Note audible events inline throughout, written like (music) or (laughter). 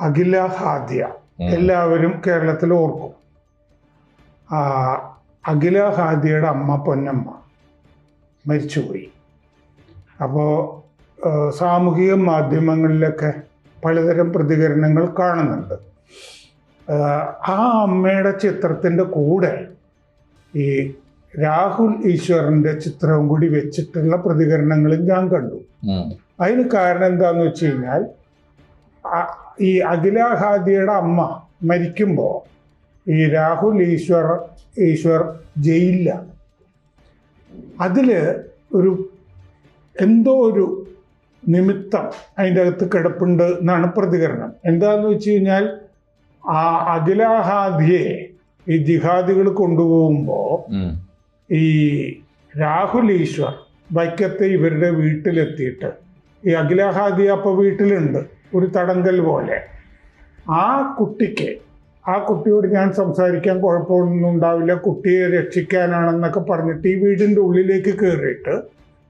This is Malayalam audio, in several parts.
അഖില ഹാദ്യ എല്ലാവരും കേരളത്തിൽ ഓർക്കും. ആ, അഖില ഹാദ്യയുടെ അമ്മ പൊന്നമ്മ മരിച്ചുപോയി. അപ്പോൾ സാമൂഹിക മാധ്യമങ്ങളിലൊക്കെ പലതരം പ്രതികരണങ്ങൾ കാണുന്നുണ്ട്. ആ, അമ്മയുടെ ചിത്രത്തിന്റെ കൂടെ ഈ രാഹുൽ ഈശ്വറിന്റെ ചിത്രവും കൂടി വെച്ചിട്ടുള്ള പ്രതികരണങ്ങളും ഞാൻ കണ്ടു. അതിന് കാരണം എന്താന്ന് വെച്ച് കഴിഞ്ഞാൽ ഈ അഖില ഹാദിയുടെ അമ്മ മരിക്കുമ്പോൾ ഈ രാഹുൽ ഈശ്വർ ഈശ്വർ ജയിലിലാണ് അതിൽ ഒരു എന്തോ ഒരു നിമിത്തം അതിന്റെ അകത്ത് കിടപ്പുണ്ട് എന്നാണ് പ്രതികരണം. എന്താന്ന് വെച്ച് കഴിഞ്ഞാൽ ആ അഖിലാഹാദിയെ ഈ ജിഹാദികൾ കൊണ്ടുപോകുമ്പോൾ ഈ രാഹുൽ ഈശ്വർ വൈക്കത്തെ ഇവരുടെ വീട്ടിലെത്തിയിട്ട്. ഈ അഖിലാഹാദി അപ്പോൾ വീട്ടിലുണ്ട്. ഒരു തടങ്കൽ പോലെ. ആ കുട്ടിക്ക് ആ കുട്ടിയോട് ഞാൻ സംസാരിക്കാൻ കുഴപ്പമൊന്നും ഉണ്ടാവില്ല. കുട്ടിയെ രക്ഷിക്കാനാണെന്നൊക്കെ പറഞ്ഞിട്ട് ഈ വീടിന്റെ ഉള്ളിലേക്ക് കയറിയിട്ട്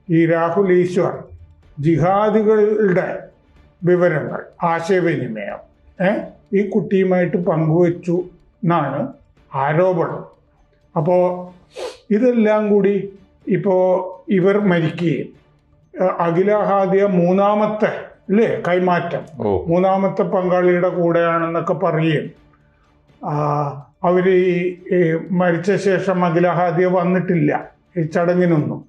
ഈ രാഹുൽ ഈശ്വർ ജിഹാദികളുടെ വിവരങ്ങൾ ആശയവിനിമയം ഈ കുട്ടിയുമായിട്ട് പങ്കുവച്ചു എന്നാണ് ആരോപണം. അപ്പോൾ ഇതെല്ലാം കൂടി ഇപ്പോൾ ഇവർ മരിക്കുകയും അഖിലഹാദിയ മൂന്നാമത്തെ അല്ലേ കൈമാറ്റം. മൂന്നാമത്തെ പങ്കാളിയുടെ കൂടെയാണെന്നൊക്കെ പറയും. അവർ ഈ ഈ മരിച്ച ശേഷം അഖിലഹാദിയ വന്നിട്ടില്ല ഈ ചടങ്ങിനൊന്നും.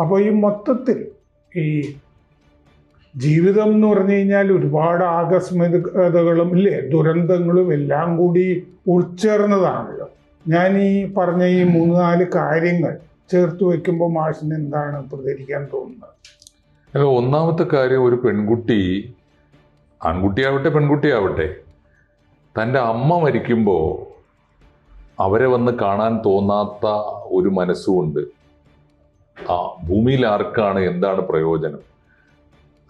അപ്പോൾ ഈ മൊത്തത്തിൽ ഈ ജീവിതം എന്ന് പറഞ്ഞു കഴിഞ്ഞാൽ ഒരുപാട് ആകസ്മികതകളും ഇല്ലേ? ദുരന്തങ്ങളും എല്ലാം കൂടി ഉൾച്ചേർന്നതാണല്ലോ. ഞാൻ ഈ പറഞ്ഞ ഈ മൂന്ന് നാല് കാര്യങ്ങൾ ചേർത്ത് വെക്കുമ്പോൾ മാഷിന് എന്താണ് പ്രതികരിക്കാൻ തോന്നുന്നത്? അല്ല ഒന്നാമത്തെ കാര്യം ഒരു പെൺകുട്ടി ആൺകുട്ടിയാവട്ടെ പെൺകുട്ടിയാവട്ടെ തന്റെ അമ്മ മരിക്കുമ്പോൾ അവരെ വന്ന് കാണാൻ തോന്നാത്ത ഒരു മനസ്സുമുണ്ട്. ആ ഭൂമിയിൽ ആർക്കാണ് എന്താണ് പ്രയോജനം?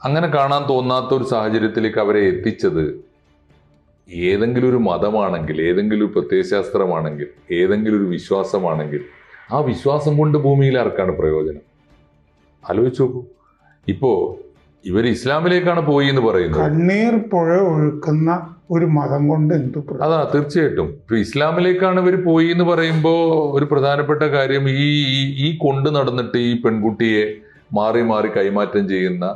അങ്ങനെ കാണാൻ തോന്നാത്ത ഒരു സാഹചര്യത്തിലേക്ക് അവരെ എത്തിച്ചത് ഏതെങ്കിലും ഒരു മതമാണെങ്കിൽ ഏതെങ്കിലും ഒരു പ്രത്യയശാസ്ത്രമാണെങ്കിൽ ഏതെങ്കിലും ഒരു വിശ്വാസമാണെങ്കിൽ ആ വിശ്വാസം കൊണ്ട് ഭൂമിയിൽ ആർക്കാണ് പ്രയോജനം? ആലോചിച്ചു നോക്കൂ. ഇപ്പോ ഇവർ ഇസ്ലാമിലേക്കാണ് പോയി എന്ന് പറയുന്നത്. കണ്ണീർ പുഴ ഒഴുക്കുന്ന ഒരു മതം കൊണ്ട് എന്തു അതാ തീർച്ചയായിട്ടും. ഇപ്പൊ ഇസ്ലാമിലേക്കാണ് ഇവർ പോയി എന്ന് പറയുമ്പോൾ ഒരു പ്രധാനപ്പെട്ട കാര്യം ഈ ഈ- കൊണ്ട് നടന്നിട്ട് ഈ പെൺകുട്ടിയെ മാറി മാറി കൈമാറ്റം ചെയ്യുന്ന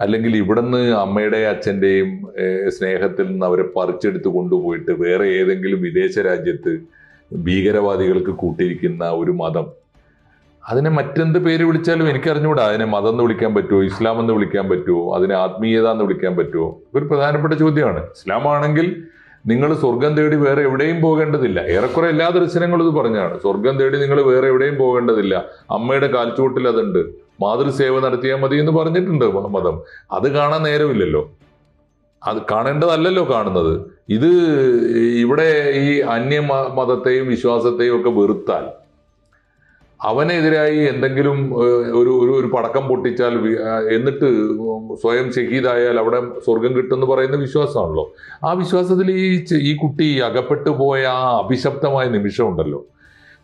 അല്ലെങ്കിൽ ഇവിടുന്ന് അമ്മയുടെ അച്ഛന്റെയും സ്നേഹത്തിൽ നിന്ന് അവരെ പറിച്ചെടുത്ത് കൊണ്ടുപോയിട്ട് വേറെ ഏതെങ്കിലും വിദേശ രാജ്യത്ത് ഭീകരവാദികൾക്ക് കൂട്ടിയിരിക്കുന്ന ഒരു മതം അതിനെ മറ്റെന്ത് പേര് വിളിച്ചാലും എനിക്കറിഞ്ഞുകൂടാ അതിനെ മതം എന്ന് വിളിക്കാൻ പറ്റുമോ ഇസ്ലാം എന്ന് വിളിക്കാൻ പറ്റുമോ അതിനെ ആത്മീയത എന്ന് വിളിക്കാൻ പറ്റുമോ ഒരു പ്രധാനപ്പെട്ട ചോദ്യമാണ്. ഇസ്ലാം ആണെങ്കിൽ നിങ്ങൾ സ്വർഗം തേടി വേറെ എവിടെയും പോകേണ്ടതില്ല. ഏറെക്കുറെ എല്ലാ ദർശനങ്ങളും ഇത് പറഞ്ഞാണ് സ്വർഗം തേടി നിങ്ങൾ വേറെ എവിടെയും പോകേണ്ടതില്ല. അമ്മയുടെ കാൽച്ചുവട്ടിൽ അതുണ്ട്. മാതൃസേവ നടത്തിയാൽ മതി എന്ന് പറഞ്ഞിട്ടുണ്ട് മതം. അത് കാണാൻ നേരമില്ലല്ലോ. അത് കാണേണ്ടതല്ലല്ലോ കാണുന്നത്. ഇത് ഇവിടെ ഈ അന്യ മതത്തെയും വിശ്വാസത്തെയും ഒക്കെ വെറുത്താൽ അവനെതിരായി എന്തെങ്കിലും ഒരു ഒരു ഒരു പടക്കം പൊട്ടിച്ചാൽ എന്നിട്ട് സ്വയം ഷഹീദായാൽ അവിടെ സ്വർഗം കിട്ടുമെന്ന് പറയുന്ന വിശ്വാസമാണല്ലോ. ആ വിശ്വാസത്തിൽ ഈ ഈ കുട്ടി അകപ്പെട്ടു പോയ ആ അഭിശപ്തമായ നിമിഷമുണ്ടല്ലോ.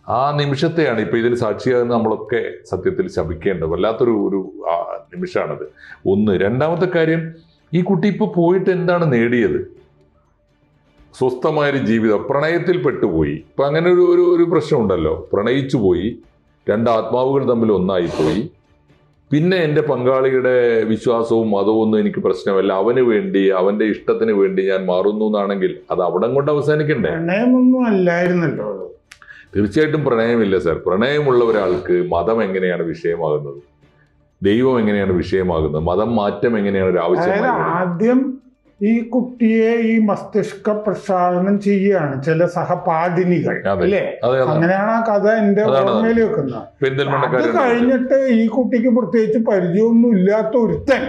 ആ നിമിഷത്തെയാണ് ഇപ്പൊ ഇതിന് സാക്ഷിയാകുന്ന നമ്മളൊക്കെ സത്യത്തിൽ ശപിക്കേണ്ടത്. വല്ലാത്തൊരു ഒരു നിമിഷമാണത്. ഒന്ന്. രണ്ടാമത്തെ കാര്യം ഈ കുട്ടി ഇപ്പൊ പോയിട്ട് എന്താണ് നേടിയത്? സ്വസ്ഥമായൊരു ജീവിതം. പ്രണയത്തിൽ പെട്ടുപോയി. ഇപ്പൊ അങ്ങനെ ഒരു ഒരു പ്രശ്നമുണ്ടല്ലോ. പ്രണയിച്ചു പോയി രണ്ട് ആത്മാവുകൾ തമ്മിൽ ഒന്നായിപ്പോയി. പിന്നെ എന്റെ പങ്കാളിയുടെ വിശ്വാസവും മതവും ഒന്നും എനിക്ക് പ്രശ്നമല്ല. അവന് വേണ്ടി അവന്റെ ഇഷ്ടത്തിന് വേണ്ടി ഞാൻ മാറുന്നു എന്നാണെങ്കിൽ അത് അവിടം കൊണ്ട് അവസാനിക്കണ്ടേ? പ്രണയമൊന്നും അല്ലായിരുന്നല്ലോ. തീർച്ചയായിട്ടും പ്രണയമില്ല സാർ. പ്രണയമുള്ള ഒരാൾക്ക് മതം എങ്ങനെയാണ് വിഷയമാകുന്നത്? ദൈവം എങ്ങനെയാണ് വിഷയമാകുന്നത്? മതം മാറ്റം എങ്ങനെയാണ് ഒരു ആവശ്യം ആദ്യം ഈ കുട്ടിയെ ഈ മസ്തിഷ്ക പ്രക്ഷാളനം ചെയ്യുകയാണ് ചില സഹപാഠിനികൾ. അല്ലേ? അങ്ങനെയാണ് ആ കഥ എന്റെ ഓർമ്മയിൽ വെക്കുന്നത്. അത് കഴിഞ്ഞിട്ട് ഈ കുട്ടിക്ക് പ്രത്യേകിച്ച് പരിചയമൊന്നും ഇല്ലാത്ത ഒരുത്തൻ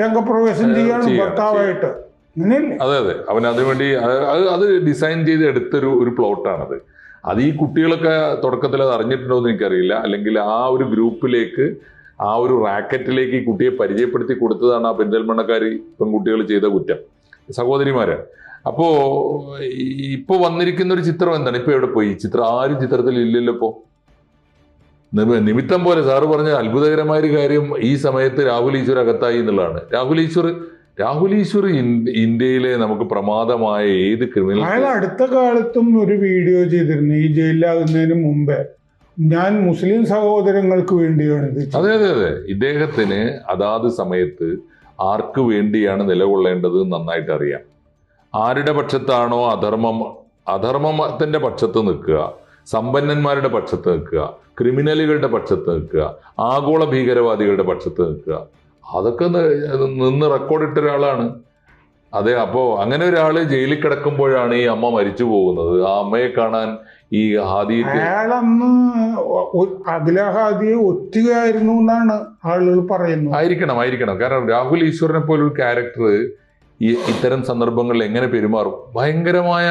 രംഗപ്രവേശം ചെയ്യാണ് ഭർത്താവായിട്ട്. അതെ അതെ. അവൻ അതിനുവേണ്ടി അത് അത് അത് ഡിസൈൻ ചെയ്ത് എടുത്തൊരു ഒരു പ്ലോട്ടാണത്. അത് ഈ കുട്ടികളൊക്കെ തുടക്കത്തിൽ അത് അറിഞ്ഞിട്ടുണ്ടോ എന്ന് എനിക്കറിയില്ല. അല്ലെങ്കിൽ ആ ഒരു ഗ്രൂപ്പിലേക്ക് ആ ഒരു റാക്കറ്റിലേക്ക് ഈ കുട്ടിയെ പരിചയപ്പെടുത്തി കൊടുത്തതാണ് ആ പെരിന്തൽമണ്ണക്കാർ പെൺകുട്ടികൾ ചെയ്ത കുറ്റം. സഹോദരിമാര് അപ്പോ ഇപ്പൊ വന്നിരിക്കുന്ന ഒരു ചിത്രം എന്താണ്? ഇപ്പൊ എവിടെ പോയി? ഈ ചിത്രം ആരും ചിത്രത്തിൽ ഇല്ലല്ലോ നിമിത്തം പോലെ സാറ് പറഞ്ഞ അത്ഭുതകരമായ ഒരു കാര്യം ഈ സമയത്ത് രാഹുൽ ഈശ്വർ അകത്തായി എന്നുള്ളതാണ്. രാഹുൽ ഈശ്വർ രാഹുൽ ഈശ്വർ ഇന്ത്യയിലെ നമുക്ക് പ്രമാദമായ ഏത് ക്രിമിനൽ അയാൾ അടുത്ത കാലത്തും ഒരു വീഡിയോ ചെയ്തിരുന്നു. ഈ ജയിലിലാകുന്നതിന് മുമ്പേ. ഞാൻ മുസ്ലിം സഹോദരങ്ങൾക്ക് വേണ്ടിയാണ് ഇത്. അതെ അതെ അതെ. ഇദ്ദേഹത്തിന് അതാത് സമയത്ത് ആർക്ക് വേണ്ടിയാണ് നിലകൊള്ളേണ്ടത് നന്നായിട്ട് അറിയാം. ആരുടെ പക്ഷത്താണോ അധർമ്മം അധർമ്മത്തിന്റെ പക്ഷത്ത് നിൽക്കുക സമ്പന്നന്മാരുടെ പക്ഷത്ത് നിൽക്കുക ക്രിമിനലുകളുടെ പക്ഷത്ത് നിൽക്കുക ആഗോള ഭീകരവാദികളുടെ പക്ഷത്ത് നിൽക്കുക. അതൊക്കെ നിന്ന് റെക്കോർഡിട്ട ഒരാളാണ്. അതെ അപ്പോ അങ്ങനെ ഒരാൾ ജയിലിൽ കിടക്കുമ്പോഴാണ് ഈ അമ്മ മരിച്ചു പോകുന്നത്. ആ അമ്മയെ കാണാൻ ഈ ഹാദി അയാളന്ന് അഖില ഹാദിയെ ഒറ്റുകയായിരുന്നു എന്നാണ് ആളുകൾ പറയുന്നത്. ആയിരിക്കണം ആയിരിക്കണം. കാരണം രാഹുൽ ഈശ്വരനെ പോലൊരു ക്യാരക്ടർ ഈ ഇത്തരം സന്ദർഭങ്ങളിൽ എങ്ങനെ പെരുമാറും? ഭയങ്കരമായ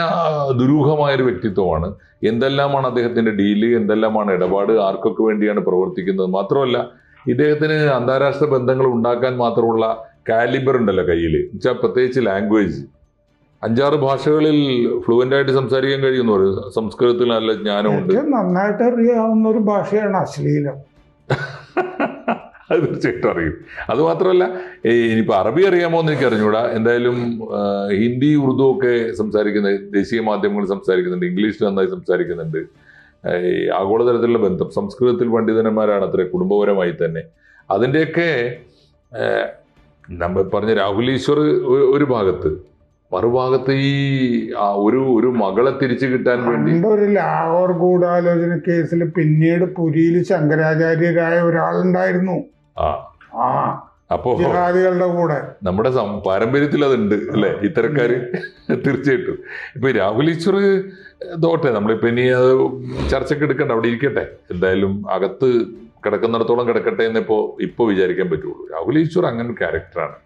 ദുരൂഹമായ ഒരു വ്യക്തിത്വമാണ്. എന്തെല്ലാമാണ് അദ്ദേഹത്തിന്റെ ഡീൽ? എന്തെല്ലാമാണ് ഇടപാട്? ആർക്കൊക്കെ വേണ്ടിയാണ് പ്രവർത്തിക്കുന്നത്? മാത്രമല്ല ഇദ്ദേഹത്തിന് അന്താരാഷ്ട്ര ബന്ധങ്ങൾ ഉണ്ടാക്കാൻ മാത്രമുള്ള കാലിബർ ഉണ്ടല്ലോ കയ്യിൽ വെച്ചാൽ പ്രത്യേകിച്ച് ലാംഗ്വേജ് അഞ്ചാറ് ഭാഷകളിൽ ഫ്ലുവന്റ് ആയിട്ട് സംസാരിക്കാൻ കഴിയുന്നു പറയും. സംസ്കൃതത്തിൽ നല്ല ജ്ഞാനമുണ്ട്. നന്നായിട്ട് അറിയാവുന്ന ഒരു ഭാഷയാണ് അശ്ലീലം. (laughs) അത് തീർച്ചയായിട്ടും അറിയും. അത് മാത്രമല്ല ഇനിയിപ്പോൾ അറബി അറിയാമോ എന്ന് എനിക്ക് അറിഞ്ഞൂടാ. എന്തായാലും ഹിന്ദി ഉറുദു ഒക്കെ സംസാരിക്കുന്ന ദേശീയ മാധ്യമങ്ങൾ സംസാരിക്കുന്നുണ്ട്. ഇംഗ്ലീഷ് നന്നായി സംസാരിക്കുന്നുണ്ട്. ഈ ആഗോളതലത്തിലുള്ള ബന്ധം. സംസ്കൃതത്തിൽ പണ്ഡിതന്മാരാണ് അത്ര കുടുംബപരമായി തന്നെ. അതിന്റെയൊക്കെ നമ്മൾ പറഞ്ഞ രാഹുൽ ഈശ്വർ ഒരു ഭാഗത്ത്. മറുഭാഗത്ത് ഈ ഒരു ഒരു മകളെ തിരിച്ചു കിട്ടാൻ വേണ്ടി. ഒരു ലാഹോർ ഗൂഢാലോചന കേസിൽ പിന്നീട് പുരിയിൽ ശങ്കരാചാര്യരായ ഒരാളുണ്ടായിരുന്നു. ആ. ആ അപ്പോ ജിഹാദികളുടെ കൂടെ. നമ്മുടെ പാരമ്പര്യത്തിൽ അതുണ്ട് അല്ലെ? ഇത്തരക്കാര് തീർച്ചയായിട്ടും. ഇപ്പൊ രാഹുൽ ഈശ്വർ തോട്ടെ. നമ്മളിപ്പോ ഇനി അത് ചർച്ചയ്ക്ക് എടുക്കണ്ട. അവിടെ ഇരിക്കട്ടെ. എന്തായാലും അകത്ത് കിടക്കുന്നിടത്തോളം കിടക്കട്ടെ എന്നിപ്പോ ഇപ്പൊ വിചാരിക്കാൻ പറ്റുള്ളൂ. രാഹുൽ ഈശ്വർ അങ്ങനെ ഒരു ക്യാരക്ടറാണ്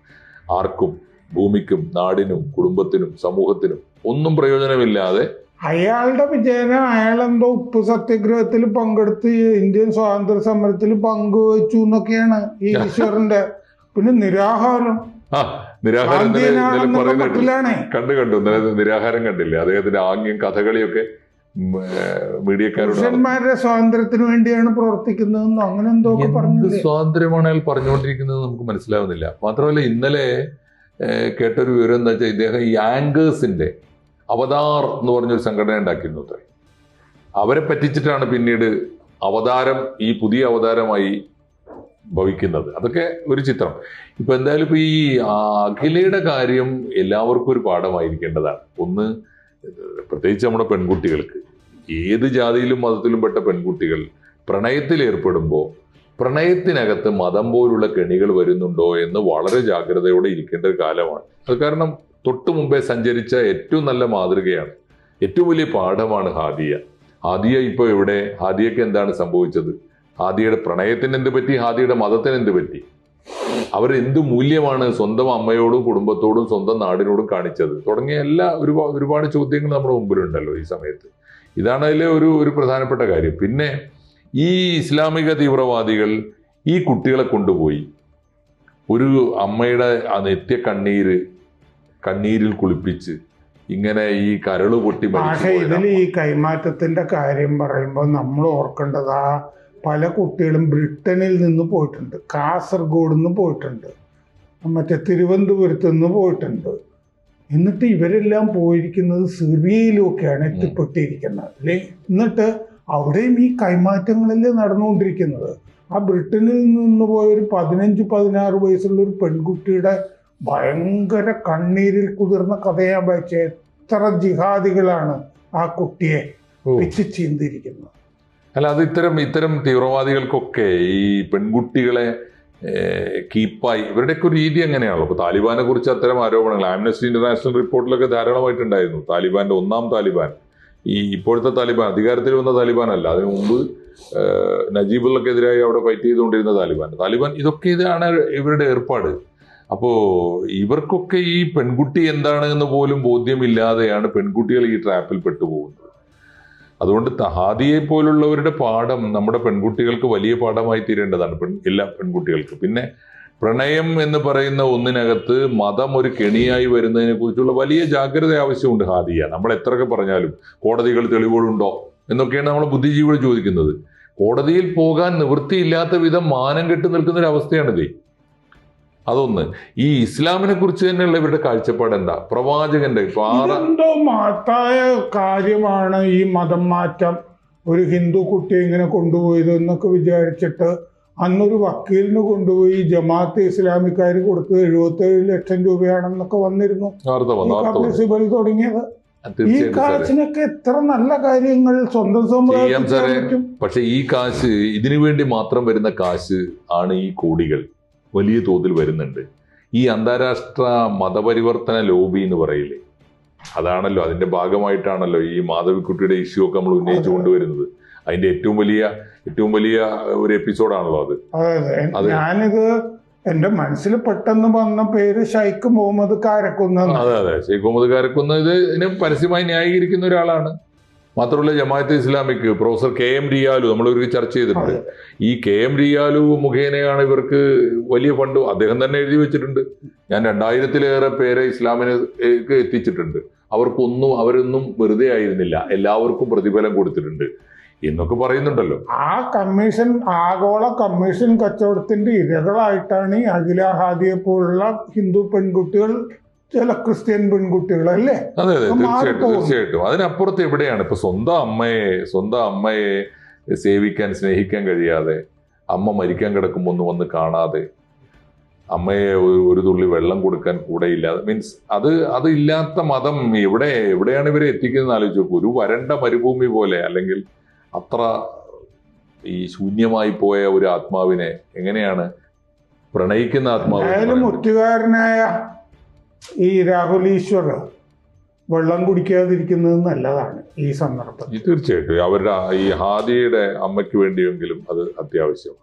ആർക്കും ഭൂമിക്കും നാടിനും കുടുംബത്തിനും സമൂഹത്തിനും ഒന്നും പ്രയോജനമില്ലാതെ അയാളുടെ വിജയനം അയാൾ എന്തോ ഉപ്പ് സത്യാഗ്രഹത്തിൽ പങ്കെടുത്ത് ഇന്ത്യൻ സ്വാതന്ത്ര്യ സമരത്തിൽ പങ്കുവച്ചു എന്നൊക്കെയാണ് ഈ (laughs) ഈശ്വറിന്റെ പിന്നെ നിരാഹാരം. നിരാഹാരം കണ്ടു കണ്ടു. നിരാഹാരം കണ്ടില്ലേ? അദ്ദേഹത്തിന്റെ ആംഗ്യം കഥകളിയൊക്കെ മീഡിയക്കാരോട് സ്വാതന്ത്ര്യത്തിന് വേണ്ടിയാണ് പ്രവർത്തിക്കുന്നതെന്നോ അങ്ങനെ എന്തോ പറഞ്ഞു എന്ത് സ്വാതന്ത്ര്യമാണ് പറഞ്ഞുകൊണ്ടിരിക്കുന്നത് നമുക്ക് മനസ്സിലാവുന്നില്ല. മാത്രമല്ല ഇന്നലെ കേട്ടൊരു വിവരം എന്താ വെച്ചാൽ ഇദ്ദേഹം ഈ ആങ്കേഴ്സിന്റെ അവതാർ എന്ന് പറഞ്ഞൊരു സംഘടന ഉണ്ടാക്കിയിരുന്നു അത്രേ. അവരെ പറ്റിച്ചിട്ടാണ് പിന്നീട് അവതാരം ഈ പുതിയ അവതാരമായി ഭവിക്കുന്നത്. അതൊക്കെ ഒരു ചിത്രം. ഇപ്പൊ എന്തായാലും ഇപ്പൊ ഈ അഖിലയുടെ കാര്യം എല്ലാവർക്കും ഒരു പാഠമായിരിക്കേണ്ടതാണ്. ഒന്ന് പ്രത്യേകിച്ച് നമ്മുടെ പെൺകുട്ടികൾക്ക് ഏത് ജാതിയിലും മതത്തിലും പെട്ട പെൺകുട്ടികൾ പ്രണയത്തിൽ ഏർപ്പെടുമ്പോൾ പ്രണയത്തിനകത്ത് മതം പോലുള്ള കെണികൾ വരുന്നുണ്ടോ എന്ന് വളരെ ജാഗ്രതയോടെ ഇരിക്കേണ്ട ഒരു കാലമാണ്. അത് കാരണം തൊട്ടു മുമ്പേ സഞ്ചരിച്ച ഏറ്റവും നല്ല മാതൃകയാണ്. ഏറ്റവും വലിയ പാഠമാണ് ഹാദിയ. ഹാദിയ ഇപ്പോൾ ഇവിടെ ഹാദിയക്ക് എന്താണ് സംഭവിച്ചത്? ഹാദിയയുടെ പ്രണയത്തിന് എന്ത് പറ്റി? ഹാദിയുടെ മതത്തിന് എന്ത് പറ്റി? അവർ എന്ത് മൂല്യമാണ് സ്വന്തം അമ്മയോടും കുടുംബത്തോടും സ്വന്തം നാടിനോടും കാണിച്ചത്? തുടങ്ങിയ എല്ലാ ഒരുപാട് ഒരുപാട് ചോദ്യങ്ങൾ നമ്മുടെ മുമ്പിലുണ്ടല്ലോ ഈ സമയത്ത്. ഇതാണ് അതിലെ ഒരു ഒരു പ്രധാനപ്പെട്ട കാര്യം. പിന്നെ ഈ ഇസ്ലാമിക തീവ്രവാദികൾ ഈ കുട്ടികളെ കൊണ്ടുപോയി. ഒരു അമ്മയുടെ ആ നിത്യ കണ്ണീര് കണ്ണീരിൽ കുളിപ്പിച്ച് ഇങ്ങനെ ഈ കരൾ പൊട്ടി പക്ഷേ ഇതിൽ ഈ കൈമാറ്റത്തിന്റെ കാര്യം പറയുമ്പോൾ നമ്മൾ ഓർക്കേണ്ടത് ആ പല കുട്ടികളും ബ്രിട്ടനിൽ നിന്ന് പോയിട്ടുണ്ട്. കാസർഗോഡ് നിന്ന് പോയിട്ടുണ്ട്. മറ്റേ തിരുവനന്തപുരത്ത് നിന്ന് പോയിട്ടുണ്ട്. എന്നിട്ട് ഇവരെല്ലാം പോയിരിക്കുന്നത് സിറിയയിലുമൊക്കെയാണ് എത്തിപ്പെട്ടിരിക്കുന്നത് അല്ലേ? എന്നിട്ട് അവിടെയും ഈ കൈമാറ്റങ്ങളല്ലേ നടന്നുകൊണ്ടിരിക്കുന്നത്. ആ ബ്രിട്ടനിൽ നിന്ന് പോയ ഒരു പതിനഞ്ച് പതിനാറ് വയസ്സുള്ള ഒരു പെൺകുട്ടിയുടെ ഭയങ്കര കണ്ണീരിൽ കുതിർന്ന കഥയാ വായിച്ച. എത്ര ജിഹാദികളാണ് ആ കുട്ടിയെ വെച്ച് ചീന്തിരിക്കുന്നത് അല്ല അത് ഇത്തരം ഇത്തരം തീവ്രവാദികൾക്കൊക്കെ ഈ പെൺകുട്ടികളെ കീപ്പായി ഇവരുടെയൊക്കെ ഒരു രീതി എങ്ങനെയാണല്ലോ? അപ്പോൾ താലിബാനെ കുറിച്ച് അത്തരം ആരോപണങ്ങൾ ആംനസ്റ്റി ഇന്റർനാഷണൽ റിപ്പോർട്ടിലൊക്കെ ധാരാളമായിട്ടുണ്ടായിരുന്നു. താലിബാന്റെ ഒന്നാം താലിബാൻ. ഈ ഇപ്പോഴത്തെ താലിബാൻ അധികാരത്തിൽ വന്ന താലിബാൻ അല്ല അതിനു മുമ്പ് നജീബുള്ളക്കെതിരായി അവിടെ ഫൈറ്റ് ചെയ്തുകൊണ്ടിരുന്ന താലിബാൻ. താലിബാൻ ഇതൊക്കെ ഇതാണ് ഇവരുടെ ഏർപ്പാട്. അപ്പോ ഇവർക്കൊക്കെ ഈ പെൺകുട്ടി എന്താണ് എന്ന് പോലും ബോധ്യമില്ലാതെയാണ് പെൺകുട്ടികൾ ഈ ട്രാപ്പിൽ പെട്ടുപോകുന്നത്. അതുകൊണ്ട് തഹാദിയെ പോലുള്ളവരുടെ പാഠം നമ്മുടെ പെൺകുട്ടികൾക്ക് വലിയ പാഠമായി തീരേണ്ടതാണ്. പെൺ എല്ലാ പെൺകുട്ടികൾക്കും. പിന്നെ പ്രണയം എന്ന് പറയുന്ന ഒന്നിനകത്ത് മതം ഒരു കെണിയായി വരുന്നതിനെ കുറിച്ചുള്ള വലിയ ജാഗ്രത ആവശ്യമുണ്ട് ഹാദിയ. നമ്മൾ എത്രയൊക്കെ പറഞ്ഞാലും കോടതികൾ തെളിവുകളുണ്ടോ എന്നൊക്കെയാണ് നമ്മൾ ബുദ്ധിജീവികൾ ചോദിക്കുന്നത്. കോടതിയിൽ പോകാൻ നിവൃത്തിയില്ലാത്ത വിധം മാനം കെട്ടി നിൽക്കുന്ന ഒരു അവസ്ഥയാണിത്. അതൊന്ന്. ഈ ഇസ്ലാമിനെ കുറിച്ച് തന്നെയുള്ള ഇവരുടെ കാഴ്ചപ്പാട് എന്താ? പ്രവാചകന്റെ എന്തോ മാത്തായ മഹത്തായ കാര്യമാണ് ഈ മതം മാറ്റം. ഒരു ഹിന്ദു കുട്ടി ഇങ്ങനെ കൊണ്ടുപോയത് എന്നൊക്കെ വിചാരിച്ചിട്ട് അന്നൊരു വക്കീലിന് കൊണ്ടുപോയി ജമാഅത്ത് ഇസ്ലാമിക്കാർ കൊടുത്തത് എഴുപത്തേഴ് ലക്ഷം രൂപയാണെന്നൊക്കെ വന്നിരുന്നു. തുടങ്ങിയത്. ഈ കാശിനൊക്കെ എത്ര നല്ല കാര്യങ്ങൾ സ്വന്തം പറ്റും? പക്ഷെ ഈ കാശ് ഇതിനു വേണ്ടി മാത്രം വരുന്ന കാശ് ആണ് ഈ കോടികൾ. വലിയ തോതിൽ വരുന്നുണ്ട്. ഈ അന്താരാഷ്ട്ര മതപരിവർത്തന ലോബി എന്ന് പറയില്ലേ? അതാണല്ലോ അതിന്റെ ഭാഗമായിട്ടാണല്ലോ ഈ മാധവിക്കുട്ടിയുടെ ഇഷ്യൂ ഒക്കെ നമ്മൾ ഉന്നയിച്ചു കൊണ്ടുവരുന്നത്. അതിന്റെ ഏറ്റവും വലിയ ഏറ്റവും വലിയ ഒരു എപ്പിസോഡാണല്ലോ അത്. ഞാനിത് എന്റെ മനസ്സിൽ പെട്ടെന്ന് വന്ന പേര് ഷൈഖ് മുഹമ്മദ് കാരക്കുന്ന് അതെ അതെ. ഷൈഖ് മുഹമ്മദ് കാരക്കുന്ന് ഇത് ഇതിനെ പരസ്യമായി ന്യായീകരിക്കുന്ന ഒരാളാണ്. മാത്രമല്ല ജമാഅത്ത് ഇസ്ലാമിക്ക് പ്രൊഫസർ കെ എം റിയാലു നമ്മൾ ഒരു ചർച്ച ചെയ്തിട്ടുണ്ട്. ഈ കെ എം റിയാലു മുഖേനയാണ് ഇവർക്ക് വലിയ ഫണ്ട്. അദ്ദേഹം തന്നെ എഴുതി വെച്ചിട്ടുണ്ട്. ഞാൻ രണ്ടായിരത്തിലേറെ പേരെ ഇസ്ലാമിന് എത്തിച്ചിട്ടുണ്ട്. അവർക്കൊന്നും അവരൊന്നും വെറുതെ ആയിരുന്നില്ല. എല്ലാവർക്കും പ്രതിഫലം കൊടുത്തിട്ടുണ്ട്. എന്നൊക്കെ പറയുന്നുണ്ടല്ലോ. ആ കമ്മീഷൻ ആഗോള കമ്മീഷൻ കച്ചവടത്തിന്റെ ഇരകളായിട്ടാണ് ഈ അഖില ഹാദിയെ പോലുള്ള ഹിന്ദു പെൺകുട്ടികൾ ചില ക്രിസ്ത്യൻ പെൺകുട്ടികളല്ലേ? അതെ അതെ തീർച്ചയായിട്ടും. തീർച്ചയായിട്ടും. അതിനപ്പുറത്ത് എവിടെയാണ്? ഇപ്പൊ സ്വന്തം അമ്മയെ സ്വന്തം അമ്മയെ സേവിക്കാൻ സ്നേഹിക്കാൻ കഴിയാതെ അമ്മ മരിക്കാൻ കിടക്കുമ്പോൾ ഒന്ന് വന്ന് കാണാതെ അമ്മയെ ഒരു- തുള്ളി വെള്ളം കൊടുക്കാൻ കൂടെ ഇല്ലാതെ. മീൻസ് അത് അത് ഇല്ലാത്ത മതം എവിടെ എവിടെയാണ് ഇവരെ എത്തിക്കുന്നത് ആലോചിച്ച് നോക്കൂ. ഒരു വരണ്ട മരുഭൂമി പോലെ അല്ലെങ്കിൽ അത്ര ഈ ശൂന്യമായി പോയ ഒരു ആത്മാവിനെ എങ്ങനെയാണ് പ്രണയിക്കുന്ന ആത്മാവ് ഒറ്റുകാരനായ ഈ രാഹുൽ ഈശ്വർ വെള്ളം കുടിക്കാതിരിക്കുന്നത് നല്ലതാണ് ഈ സന്ദർഭത്തിൽ. തീർച്ചയായിട്ടും. അവരുടെ ഈ ഹാദിയുടെ അമ്മയ്ക്ക് വേണ്ടിയെങ്കിലും അത് അത്യാവശ്യം